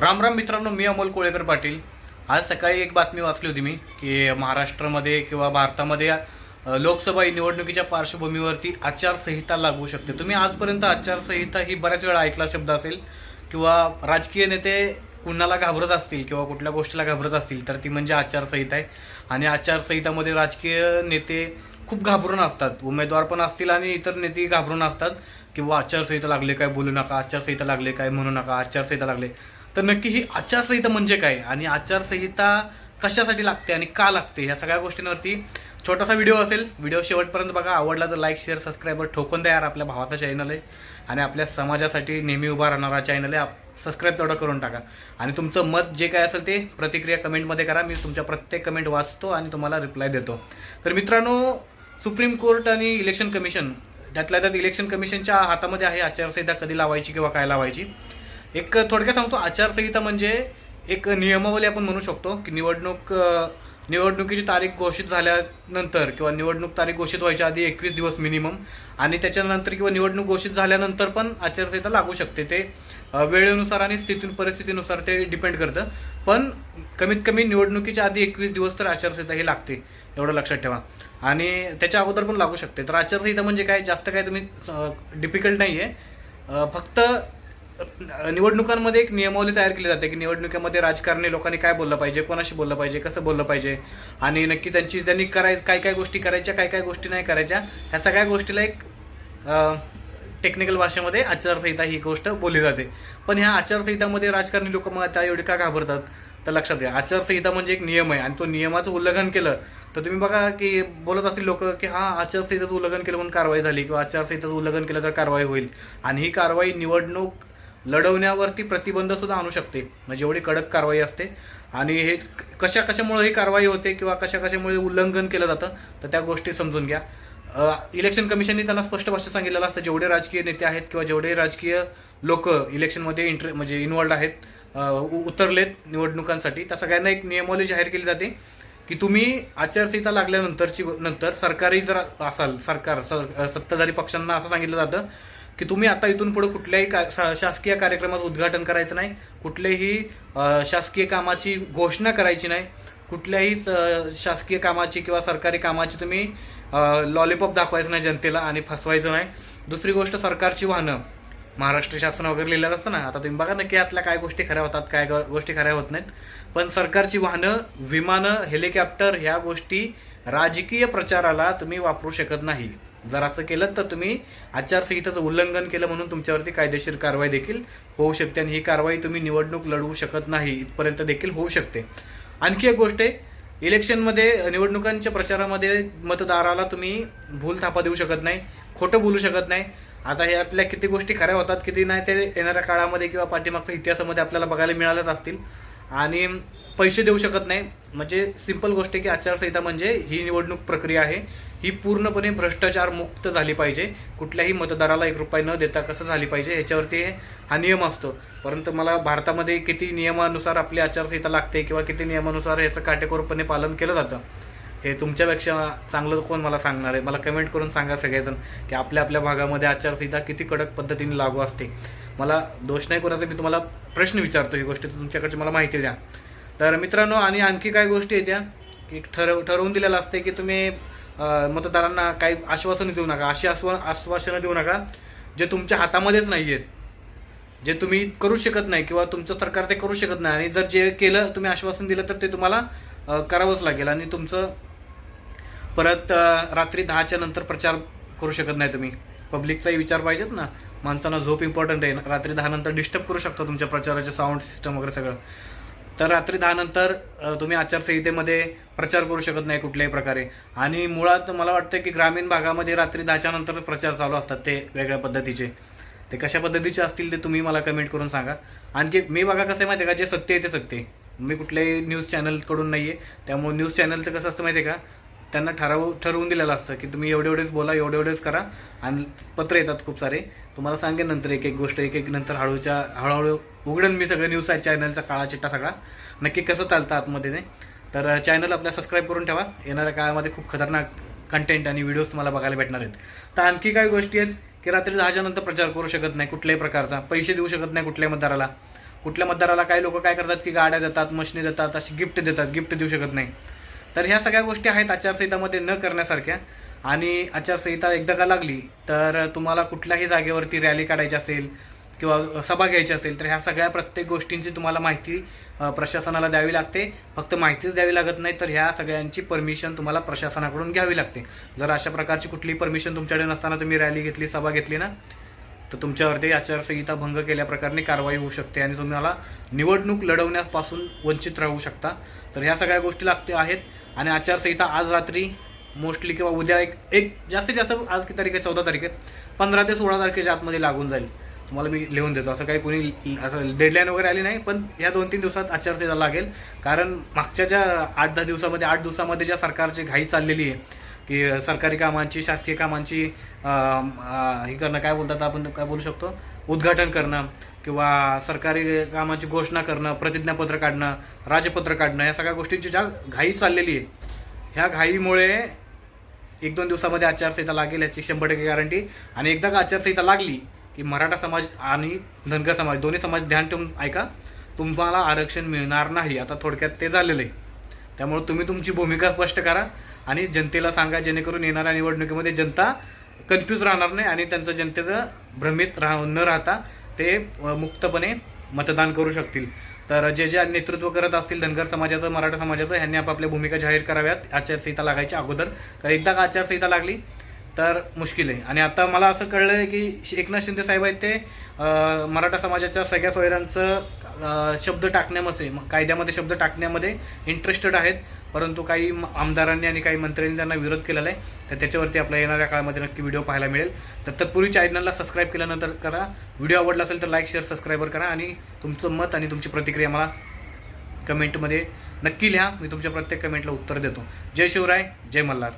राम राम मित्रांनो मी अमोल कोळेकर पाटील. आज सकाळी एक बातमी वाचली होती मी की महाराष्ट्रामध्ये किंवा भारतामध्ये लोकसभा निवडणुकीच्या पार्श्वभूमीवरती आचारसंहिता लागू शकते. तुम्ही आजपर्यंत आचारसंहिता ही बऱ्याच वेळा ऐकला शब्द असेल किंवा राजकीय नेते कुणाला घाबरत असतील किंवा कुठल्या गोष्टीला घाबरत असतील तर ती म्हणजे आचारसंहिता आहे. आणि आचारसंहितामध्ये राजकीय नेते खूप घाबरून असतात उमेदवार पण असतील आणि इतर नेते घाबरून असतात किंवा आचारसंहिता लागले काय बोलू नका आचारसंहिता लागले काय म्हणू नका आचारसंहिता लागले. तर नक्की ही आचारसंहिता म्हणजे काय? आणि आचारसंहिता कशासाठी लागते आणि का लागते? या सगळ्या गोष्टींवरती छोटासा व्हिडिओ असेल. व्हिडिओ शेवटपर्यंत बघा. आवडला तर लाईक शेअर सबस्क्राईबर ठोकून द्या यार आपल्या भावाचा चॅनल आहे. आणि आपल्या समाजासाठी नेहमी उभा राहणारा चॅनल आहे. सबस्क्राईब तेवढं करून टाका. आणि तुमचं मत जे काय असेल ते प्रतिक्रिया कमेंटमध्ये करा. मी तुमच्या प्रत्येक कमेंट वाचतो आणि तुम्हाला रिप्लाय देतो. तर मित्रांनो सुप्रीम कोर्ट आणि इलेक्शन कमिशन त्यातल्या त्यात इलेक्शन कमिशनच्या हातामध्ये आहे आचारसंहिता कधी लावायची किंवा काय लावायची? एक थोडक्यात सांगतो आचारसंहिता म्हणजे एक नियमावली आपण म्हणू शकतो की निवडणूक निवडणुकीची तारीख घोषित झाल्यानंतर किंवा निवडणूक तारीख घोषित व्हायच्या आधी एकवीस दिवस मिनिमम आणि त्याच्यानंतर किंवा निवडणूक घोषित झाल्यानंतर पण आचारसंहिता लागू शकते. ते वेळेनुसार आणि स्थिती परिस्थितीनुसार ते डिपेंड करतं. पण कमीत कमी निवडणुकीच्या आधी एकवीस दिवस तर आचारसंहिता ही लागते एवढं लक्षात ठेवा. आणि त्याच्या अगोदर पण लागू शकते. तर आचारसंहिता म्हणजे काय? जास्त काय तुम्ही डिफिकल्ट नाही आहे फक्त निवडणुकांमध्ये एक नियमावली तयार केली जाते की निवडणुकीमध्ये राजकारणी लोकांनी काय बोललं पाहिजे कोणाशी बोललं पाहिजे कसं बोललं पाहिजे आणि नक्की त्यांची त्यांनी कराय काय काय गोष्टी करायच्या काय काय गोष्टी नाही करायच्या ह्या सगळ्या गोष्टीला एक टेक्निकल भाषेमध्ये आचारसंहिता ही गोष्ट बोलली जाते. पण ह्या आचारसंहितामध्ये राजकारणी लोक मग त्या एवढे का घाबरतात? तर लक्षात घ्या आचारसंहिता म्हणजे एक नियम आहे आणि तो नियमाचं उल्लंघन केलं तर तुम्ही बघा की बोलत असतील लोक की हा आचारसंहिताचं उल्लंघन केलं म्हणून कारवाई झाली किंवा आचारसंहिताचं उल्लंघन केलं तर कारवाई होईल. आणि ही कारवाई निवडणूक लढवण्यावरती प्रतिबंध सुद्धा आणू शकते. म्हणजे एवढी कडक कारवाई असते. आणि हे कशा कशामुळे ही कारवाई होते किंवा कशा कशामुळे उल्लंघन केलं जातं तर त्या गोष्टी समजून घ्या. इलेक्शन कमिशनने त्यांना स्पष्ट भाषेत सांगितलेलं असतं जेवढे राजकीय नेते आहेत किंवा जेवढे राजकीय लोक इलेक्शनमध्ये इंटर म्हणजे इन्वॉल्ड आहेत उतरलेत निवडणुकांसाठी त्या सगळ्यांना एक नियमावली जाहीर केली जाते की तुम्ही आचारसंहिता लागल्यानंतरची नंतर सरकारी जर असाल सरकार सर सत्ताधारी पक्षांना असं सांगितलं जातं की तुम्ही आता इथून पुढे कुठल्याही का शा- शासकीय कार्यक्रमाचं उद्घाटन करायचं नाही कुठल्याही शासकीय कामाची घोषणा करायची नाही कुठल्याही स- शासकीय कामाची किंवा सरकारी कामाची तुम्ही लॉलीपॉप दाखवायचं नाही जनतेला आणि फसवायचं नाही. दुसरी गोष्ट सरकारची वाहनं. महाराष्ट्र शासन वगैरे लिहिलेलं असतं ना आता तुम्ही बघा ना की यातल्या काय गोष्टी खऱ्या होतात काय ग- गोष्टी खऱ्या होत नाहीत. पण सरकारची वाहनं विमानं हेलिकॉप्टर ह्या गोष्टी राजकीय प्रचाराला तुम्ही वापरू शकत नाही. जर असं केलं तर तुम्ही आचारसंहितेचं उल्लंघन केलं म्हणून तुमच्यावरती कायदेशीर कारवाई देखील होऊ शकते आणि ही कारवाई तुम्ही निवडणूक लढवू शकत नाही इथपर्यंत देखील होऊ शकते. आणखी एक गोष्ट आहे इलेक्शनमध्ये निवडणुकांच्या प्रचारामध्ये मतदाराला तुम्ही भूल थापा देऊ शकत नाही खोटं बोलू शकत नाही. आता ह्यातल्या किती गोष्टी खऱ्या होतात किती नाही ते येणाऱ्या काळामध्ये किंवा पाठीमागच्या इतिहासामध्ये आपल्याला बघायला मिळाल्याच असतील. आणि पैसे देऊ शकत नाही. म्हणजे सिंपल गोष्ट आहे की आचारसंहिता म्हणजे ही निवडणूक प्रक्रिया आहे. ही पूर्णपणे भ्रष्टाचार मुक्त झाली पाहिजे. कुठल्याही मतदाराला एक रुपये न देता कसं झाली पाहिजे ह्याच्यावरती हे- हा नियम असतो. परंतु मला भारतामध्ये किती नियमानुसार आपली आचारसंहिता लागते किंवा किती नियमानुसार याचं काटेकोरपणे पालन केलं जातं हे तुमच्यापेक्षा चांगलं कोण मला सांगणार आहे? मला कमेंट करून सांगा सगळेजण की आपल्या आपल्या भागामध्ये आचारसंहिता किती कडक पद्धतीने लागू असते. मला दोष नाही कोणाचा मी तुम्हाला प्रश्न विचारतो ही गोष्टी तुमच्याकडची मला माहिती द्या. तर मित्रांनो आणि आणखी काय गोष्टी येत्या की ठरव ठरवून दिलेलं असते की तुम्ही मतदारांना काही आश्वासनं देऊ नका अशी आश्वा आश्वासनं देऊ नका जे तुमच्या हातामध्येच नाही आहेत जे तुम्ही करू शकत नाही किंवा तुमचं सरकार ते करू शकत नाही आणि जर जे केलं तुम्ही आश्वासन दिलं तर ते तुम्हाला करावंच लागेल आणि तुमचं परत रात्री दहाच्या नंतर प्रचार करू शकत नाही तुम्ही. पब्लिकचाही विचार पाहिजेत ना. माणसांना झोप इम्पॉर्टंट आहे. रात्री दहा नंतर डिस्टर्ब करू शकता तुमच्या प्रचाराचे साऊंड सिस्टम वगैरे सगळं. तर रात्री दहा नंतर तुम्ही आचारसंहितेमध्ये प्रचार करू शकत नाही कुठल्याही प्रकारे. आणि मुळात मला वाटतं की ग्रामीण भागामध्ये रात्री दहाच्या नंतर प्रचार चालू असतात ते वेगळ्या पद्धतीचे. ते कशा पद्धतीचे असतील ते तुम्ही मला कमेंट करून सांगा. आणखी मी बघा कसं आहे माहिती आहे का? जे सत्य आहे ते सत्य आहे. मी कुठल्याही न्यूज चॅनलकडून नाही आहे त्यामुळे न्यूज चॅनलचं कसं असतं माहिती आहे का? त्यांना ठरव ठरवून दिलेलं असतं की तुम्ही एवढे एवढेच बोला एवढे एवढेच करा. आणि पत्र येतात खूप सारे. तुम्हाला सांगेन नंतर एक एक गोष्ट एक एक नंतर हळूच्या हळूहळू उघडून मी सगळं न्यूज आहे चॅनलचा काळा चिट्टा सगळा. नक्की कसं चालतं आतमध्ये ते. तर चॅनल आपल्या सबस्क्राईब करून ठेवा. येणाऱ्या काळामध्ये खूप खतरनाक कंटेंट आणि व्हिडिओज तुम्हाला बघायला भेटणार आहेत. तर आणखी काही गोष्टी आहेत की रात्री दहाच्यानंतर प्रचार करू शकत नाही कुठल्याही प्रकारचा. पैसे देऊ शकत नाही कुठल्याही मतदाराला. कुठल्या मतदाराला काही लोक काय करतात की गाड्या देतात मशनी देतात अशी गिफ्ट देतात. गिफ्ट देऊ शकत नाही. तर ह्या सगळ्या गोष्टी आहेत आचारसंहितामध्ये न करण्यासारख्या. आणि आचारसंहिता एकदा का लागली तर तुम्हाला कुठल्याही जागेवरती रॅली काढायची असेल किंवा सभा घ्यायची असेल तर ह्या सगळ्या प्रत्येक गोष्टींची तुम्हाला माहिती प्रशासनाला द्यावी लागते. फक्त माहितीच द्यावी लागत नाही तर ह्या सगळ्यांची परमिशन तुम्हाला प्रशासनाकडून घ्यावी लागते. जर अशा प्रकारची कुठलीही परमिशन तुमच्याकडे नसताना तुम्ही रॅली घेतली सभा घेतली ना तर तुमच्यावरती आचारसंहिता भंग केल्याप्रकारे कारवाई होऊ शकते आणि तुम्हाला निवडणूक लढवण्यापासून वंचित राहू शकता. तर ह्या सगळ्या गोष्टी लागते आहेत. आणि आचारसंहिता आज रात्री मोस्टली किंवा उद्या एक एक जास्तीत जास्त आज किती तारीख आहे? चौदा तारीख आहे. पंधरा ते सोळा तारखेच्या आतमध्ये लागून जाईल. तुम्हाला मी लिहून देतो. असं काही कोणी असं डेडलाईन वगैरे आली नाही पण या दोन तीन दिवसात आचारसंहिता लागेल. कारण मागच्या ज्या आठ दहा दिवसामध्ये आठ दिवसामध्ये ज्या सरकारची घाई चाललेली आहे की सरकारी कामांची शासकीय कामांची हे करणं काय बोलतात आपण काय बोलू शकतो? उद्घाटन करणं किंवा सरकारी कामाची घोषणा करणं प्रतिज्ञापत्र काढणं राजपत्र काढणं या सगळ्या गोष्टींची ज्या घाई चाललेली आहे ह्या घाईमुळे एक दोन दिवसामध्ये आचारसंहिता लागेल याची शंभर टक्के गॅरंटी आणि एकदा का आचारसंहिता लागली की मराठा समाज आणि धनगर समाज दोन्ही समाज ध्यान ठेवून ऐका तुम्हाला आरक्षण मिळणार नाही. आता थोडक्यात ते झालेलं आहे. त्यामुळे तुम्ही तुमची भूमिका स्पष्ट करा आणि जनतेला सांगा जेणेकरून येणाऱ्या निवडणुकीमध्ये जनता कन्फ्यूज राहणार नाही आणि त्यांचं जनतेचं भ्रमित राह न राहता ते मुक्तपणे मतदान करू शकतील. तर जे जे नेतृत्व करत असतील धनगर समाजाचं मराठा समाजाचं ह्यांनी आपापल्या भूमिका जाहीर कराव्यात आचारसंहिता लागायच्या अगोदर. तर एकदा का आचारसंहिता लागली तर मुश्किल आहे. आणि आता मला असं कळलं आहे की एकनाथ शिंदे साहेब आहेत ते मराठा समाजाच्या सगळ्या सोयऱ्यांचं शब्द टाकण्यामध्ये कायद्यामध्ये शब्द टाकण्यामध्ये इंटरेस्टेड आहेत. परंतु काही म- आमदारांनी आणि काही मंत्र्यांनी त्यांना विरोध केलेला आहे. तर त्याच्यावरती आपल्या येणाऱ्या काळामध्ये नक्की व्हिडिओ पाहायला मिळेल. तर तत्पूर्वी चॅनलला सबस्क्राईब केल्यानंतर करा. व्हिडिओ आवडला असेल तर लाईक शेअर सबस्क्राईबर करा आणि तुमचं मत आणि तुमची प्रतिक्रिया मला कमेंटमध्ये नक्की लिहा. मी तुमच्या प्रत्येक कमेंटला उत्तर देतो. जय शिवराय जय मल्हार.